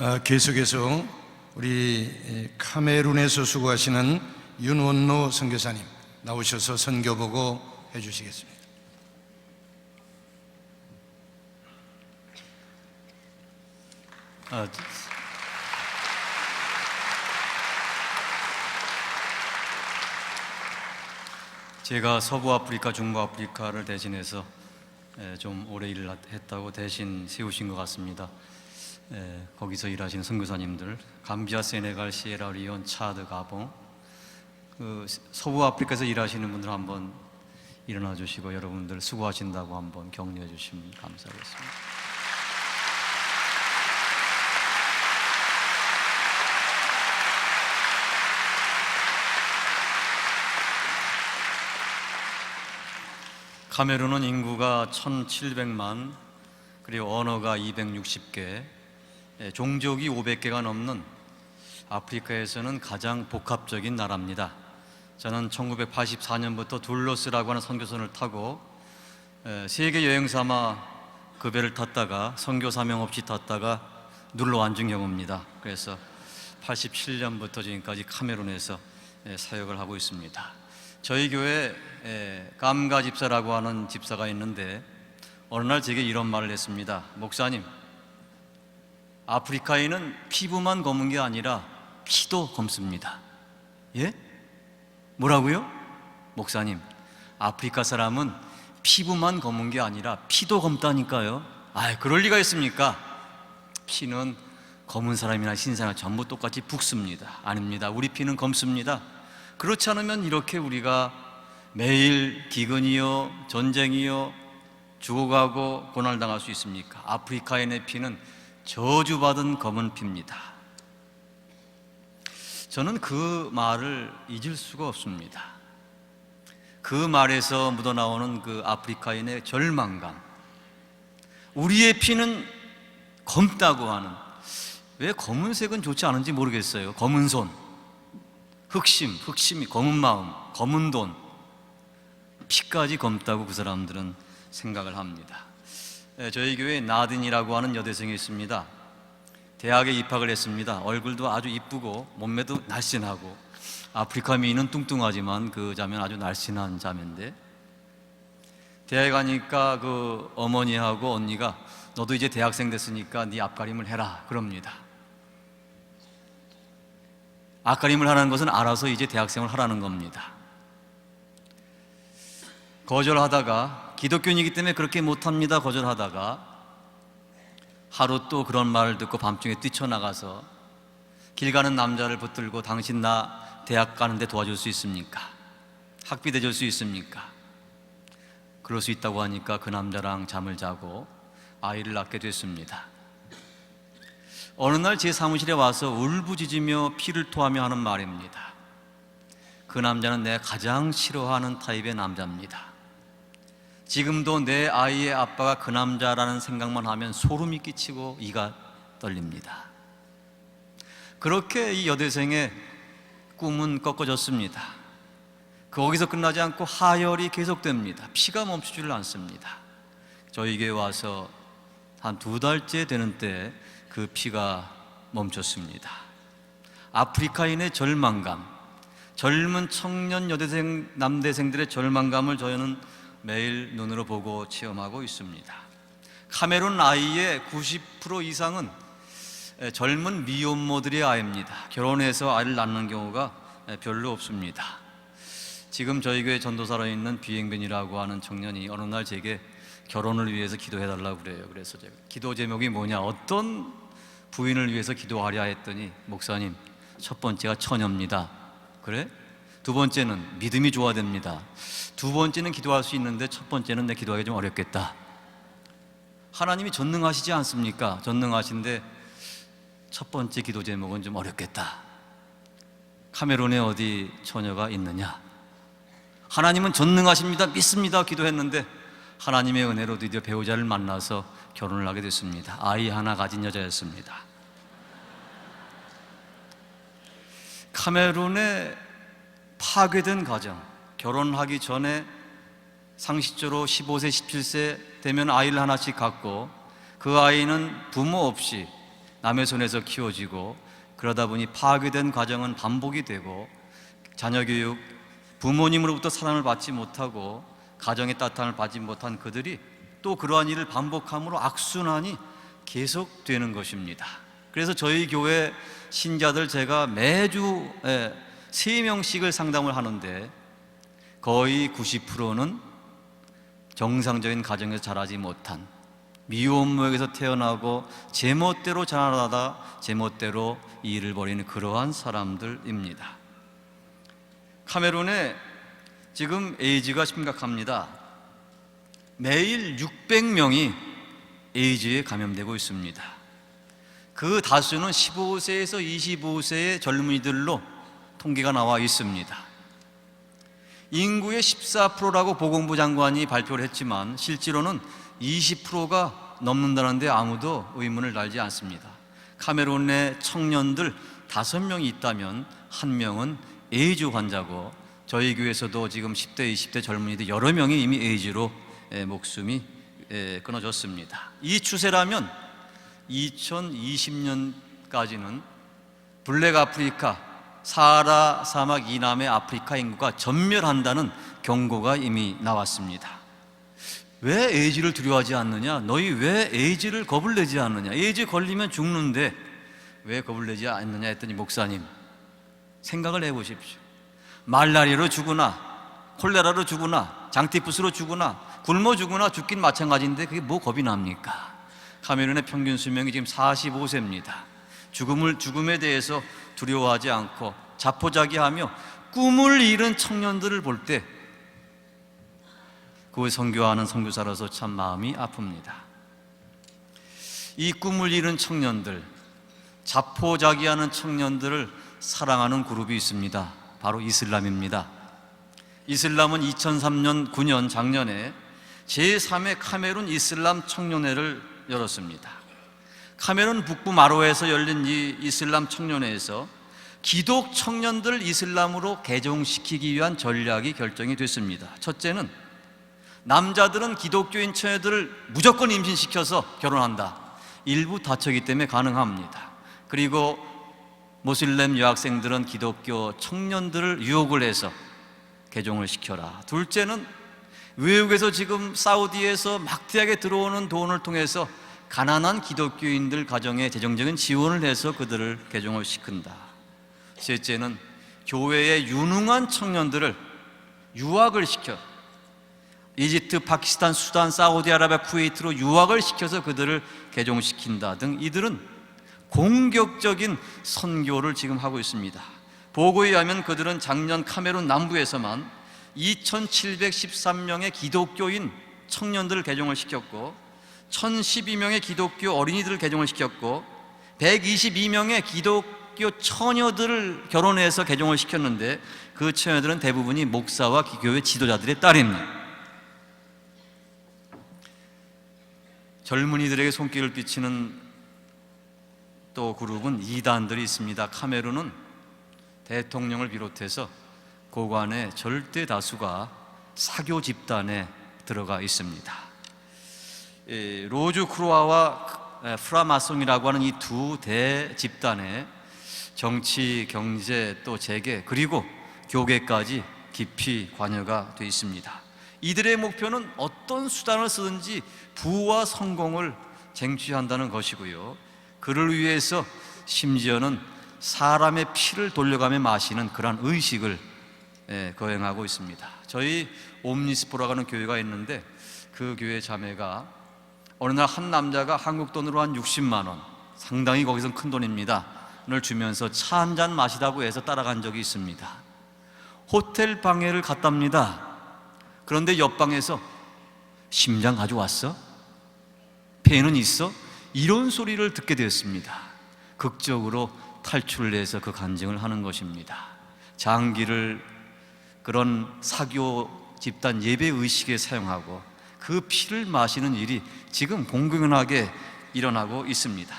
어, 계속해서 우리 카메룬에서 수고하시는 윤원로 선교사님 나오셔서 선교 보고 해주시겠습니다. 아, 제가 서부 아프리카, 중부 아프리카를 대신해서 에, 좀 오래 일을 했다고 대신 세우신 것 같습니다. 에, 거기서 일하시는 선교사님들, 감비아, 세네갈, 시에라 리온, 차드, 가봉, 그 서부 아프리카에서 일하시는 분들 한번 일어나 주시고 여러분들 수고하신다고 한번 격려해 주시면 감사하겠습니다. 카메룬은 인구가 1,700만, 그리고 언어가 260개, 예, 종족이 500개가 넘는 아프리카에서는 가장 복합적인 나라입니다. 저는 1984년부터 둘로스라고 하는 선교선을 타고 에, 세계 여행 삼아 그 배를 탔다가 선교 사명 없이 탔다가 눌러 앉은 경우입니다. 그래서 87년부터 지금까지 카메룬에서 에, 사역을 하고 있습니다. 저희 교회 에, 감가 집사라고 하는 집사가 있는데 어느 날 제게 이런 말을 했습니다. 목사님, 아프리카에는 피부만 검은 게 아니라 피도 검습니다. 예? 뭐라고요? 목사님, 아프리카 사람은 피부만 검은 게 아니라 피도 검다니까요. 아, 그럴 리가 있습니까? 피는 검은 사람이나 흰 사람 전부 똑같이 붓습니다. 아닙니다. 우리 피는 검습니다. 그렇지 않으면 이렇게 우리가 매일 기근이요, 전쟁이요, 죽어가고 고난당할 수 있습니까? 아프리카인의 피는 저주받은 검은 피입니다. 저는 그 말을 잊을 수가 없습니다. 그 말에서 묻어나오는 그 아프리카인의 절망감. 우리의 피는 검다고 하는 왜 검은색은 좋지 않은지 모르겠어요. 검은 손, 흑심, 흑심이 검은 마음, 검은 돈, 피까지 검다고 그 사람들은 생각을 합니다. 예, 저희 교회에 나든이라고 하는 여대생이 있습니다. 대학에 입학을 했습니다. 얼굴도 아주 이쁘고 몸매도 날씬하고 아프리카 미인은 뚱뚱하지만 그 자매는 아주 날씬한 자매인데 대학에 가니까 그 어머니하고 언니가 너도 이제 대학생 됐으니까 네 앞가림을 해라 그럽니다. 앞가림을 하는 것은 알아서 이제 대학생을 하라는 겁니다. 거절하다가 기독교인이기 때문에 그렇게 못합니다. 거절하다가 하루 또 그런 말을 듣고 밤중에 뛰쳐나가서 길 가는 남자를 붙들고 당신 나 대학 가는데 도와줄 수 있습니까? 학비 대줄 수 있습니까? 그럴 수 있다고 하니까 그 남자랑 잠을 자고 아이를 낳게 됐습니다. 어느 날 제 사무실에 와서 울부짖으며 피를 토하며 하는 말입니다. 그 남자는 내가 가장 싫어하는 타입의 남자입니다. 지금도 내 아이의 아빠가 그 남자라는 생각만 하면 소름이 끼치고 이가 떨립니다. 그렇게 이 여대생의 꿈은 꺾어졌습니다. 거기서 끝나지 않고 하혈이 계속됩니다. 피가 멈추지를 않습니다. 저에게 와서 한 두 달째 되는 때 그 피가 멈췄습니다. 아프리카인의 절망감, 젊은 청년 여대생 남대생들의 절망감을 저는 매일 눈으로 보고 체험하고 있습니다. 카메룬 아이의 90% 이상은 젊은 미혼모들의 아이입니다. 결혼해서 아이를 낳는 경우가 별로 없습니다. 지금 저희 교회 전도사로 있는 비행변이라고 하는 청년이 어느 날 제게 결혼을 위해서 기도해달라고 그래요. 그래서 제가 기도 제목이 뭐냐, 어떤 부인을 위해서 기도하랴 했더니 목사님 첫 번째가 처녀입니다. 그래? 두 번째는 믿음이 좋아야 됩니다. 두 번째는 기도할 수 있는데 첫 번째는 내 기도하기 좀 어렵겠다. 하나님이 전능하시지 않습니까? 전능하신데 첫 번째 기도 제목은 좀 어렵겠다. 카메론에 어디 처녀가 있느냐? 하나님은 전능하십니다. 믿습니다. 기도했는데 하나님의 은혜로 드디어 배우자를 만나서 결혼을 하게 됐습니다. 아이 하나 가진 여자였습니다. 카메룬의 파괴된 가정, 결혼하기 전에 상식적으로 15세, 17세 되면 아이를 하나씩 갖고 그 아이는 부모 없이 남의 손에서 키워지고 그러다 보니 파괴된 과정은 반복이 되고 자녀 교육, 부모님으로부터 사랑을 받지 못하고 가정의 따뜻함을 받지 못한 그들이 또 그러한 일을 반복함으로 악순환이 계속되는 것입니다. 그래서 저희 교회 신자들 제가 매주 예, 3명씩을 상담을 하는데 거의 90%는 정상적인 가정에서 자라지 못한 미혼모에게서 태어나고 제멋대로 자라다 제멋대로 일을 벌이는 그러한 사람들입니다. 카메론에 지금 에이즈가 심각합니다. 매일 600명이 에이즈에 감염되고 있습니다. 그 다수는 15세에서 25세의 젊은이들로 통계가 나와 있습니다. 인구의 14%라고 보건부 장관이 발표를 했지만 실제로는 20%가 넘는다는데 아무도 의문을 달지 않습니다. 카메룬 내 청년들 5명이 있다면 한 명은 에이즈 환자고 저희 교회에서도 지금 10대, 20대 젊은이들 여러 명이 이미 에이즈로 에, 목숨이 에, 끊어졌습니다. 이 추세라면 2020년까지는 블랙 아프리카, 사하라 사막 이남의 아프리카 인구가 전멸한다는 경고가 이미 나왔습니다. 왜 에이즈를 두려워하지 않느냐? 너희 왜 에이즈를 겁을 내지 않느냐? 에이즈 걸리면 죽는데 왜 겁을 내지 않느냐 했더니 목사님 생각을 해보십시오. 말라리아로 죽으나 콜레라로 죽으나 장티푸스로 죽으나 굶어 죽으나 죽긴 마찬가지인데 그게 뭐 겁이 납니까? 카메룬의 평균 수명이 지금 45세입니다. 죽음을 죽음에 대해서 두려워하지 않고 자포자기하며 꿈을 잃은 청년들을 볼 때 그 선교하는 선교사로서 참 마음이 아픕니다. 이 꿈을 잃은 청년들, 자포자기하는 청년들을 사랑하는 그룹이 있습니다. 바로 이슬람입니다. 이슬람은 2003년 9년 작년에 제3회 카메룬 이슬람 청년회를 열었습니다. 카메룬 북부 마로에서 열린 이 이슬람 청년회에서 기독 청년들 이슬람으로 개종시키기 위한 전략이 결정이 됐습니다. 첫째는 남자들은 기독교인 처녀들을 무조건 임신시켜서 결혼한다. 일부 다처기 때문에 가능합니다. 그리고 모슬렘 여학생들은 기독교 청년들을 유혹을 해서 개종을 시켜라. 둘째는 외국에서 지금 사우디에서 막대하게 들어오는 돈을 통해서 가난한 기독교인들 가정에 재정적인 지원을 해서 그들을 개종을 시킨다. 셋째는 교회의 유능한 청년들을 유학을 시켜 이집트, 파키스탄, 수단, 사우디아라비아, 쿠웨이트로 유학을 시켜서 그들을 개종시킨다 등 이들은 공격적인 선교를 지금 하고 있습니다. 보고에 의하면 그들은 작년 카메룬 남부에서만 2,713명의 기독교인 청년들을 개종을 시켰고 1,012명의 기독교 어린이들을 개종을 시켰고 122명의 기독교 처녀들을 결혼해서 개종을 시켰는데 그 처녀들은 대부분이 목사와 교회 지도자들의 딸입니다. 젊은이들에게 손길을 끼치는 또 그룹은 이단들이 있습니다. 카메룬은 대통령을 비롯해서 고관의 절대 다수가 사교 집단에 들어가 있습니다. 이 로즈 크루아와 프라마송이라고 하는 이 두 대 집단의 정치, 경제 또 재계 그리고 교계까지 깊이 관여가 되어 있습니다. 이들의 목표는 어떤 수단을 쓰든지 부와 성공을 쟁취한다는 것이고요. 그를 위해서 심지어는 사람의 피를 돌려가며 마시는 그러한 의식을 예, 거행하고 있습니다. 저희 옴니스포라고 하는 교회가 있는데 그 교회 자매가 어느 날 한 남자가 한국 돈으로 한 60만 원, 상당히 거기선 큰 돈입니다. 을 주면서 차 한 잔 마시다고 해서 따라간 적이 있습니다. 호텔 방해를 갔답니다. 그런데 옆방에서 심장 가져왔어? 폐는 있어? 이런 소리를 듣게 되었습니다. 극적으로 탈출을 해서 그 간증을 하는 것입니다. 장기를 그런 사교 집단 예배 의식에 사용하고 그 피를 마시는 일이 지금 공공연하게 일어나고 있습니다.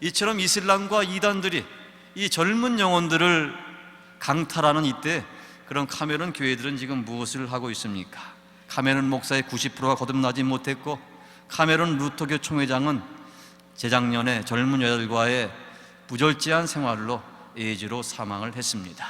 이처럼 이슬람과 이단들이 이 젊은 영혼들을 강탈하는 이때 그런 카메론 교회들은 지금 무엇을 하고 있습니까? 카메론 목사의 90%가 거듭나지 못했고 카메론 루터교 총회장은 재작년에 젊은 여자들과의 부절제한 생활로 에이즈로 사망을 했습니다.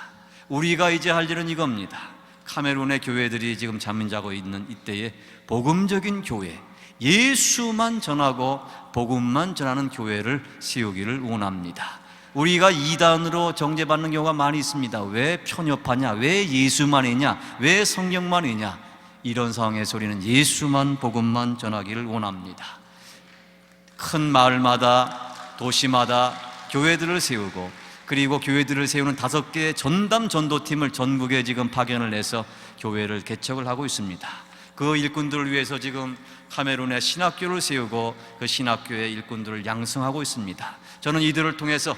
우리가 이제 할 일은 이겁니다. 카메룬의 교회들이 지금 잠인 자고 있는 이때에 복음적인 교회, 예수만 전하고 복음만 전하는 교회를 세우기를 원합니다. 우리가 이단으로 정죄받는 경우가 많이 있습니다. 왜 편협하냐? 왜 예수만이냐? 왜 성경만이냐? 이런 상황에서 우리는 예수만 복음만 전하기를 원합니다. 큰 마을마다 도시마다 교회들을 세우고 그리고 교회들을 세우는 다섯 개의 전담 전도팀을 전국에 지금 파견을 해서 교회를 개척을 하고 있습니다. 그 일꾼들을 위해서 지금 카메룬에 신학교를 세우고 그 신학교의 일꾼들을 양성하고 있습니다. 저는 이들을 통해서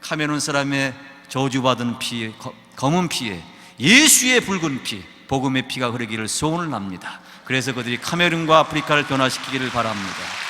카메룬 사람의 저주받은 피, 거- 검은 피에 예수의 붉은 피, 복음의 피가 흐르기를 소원을 합니다. 그래서 그들이 카메룬과 아프리카를 변화시키기를 바랍니다.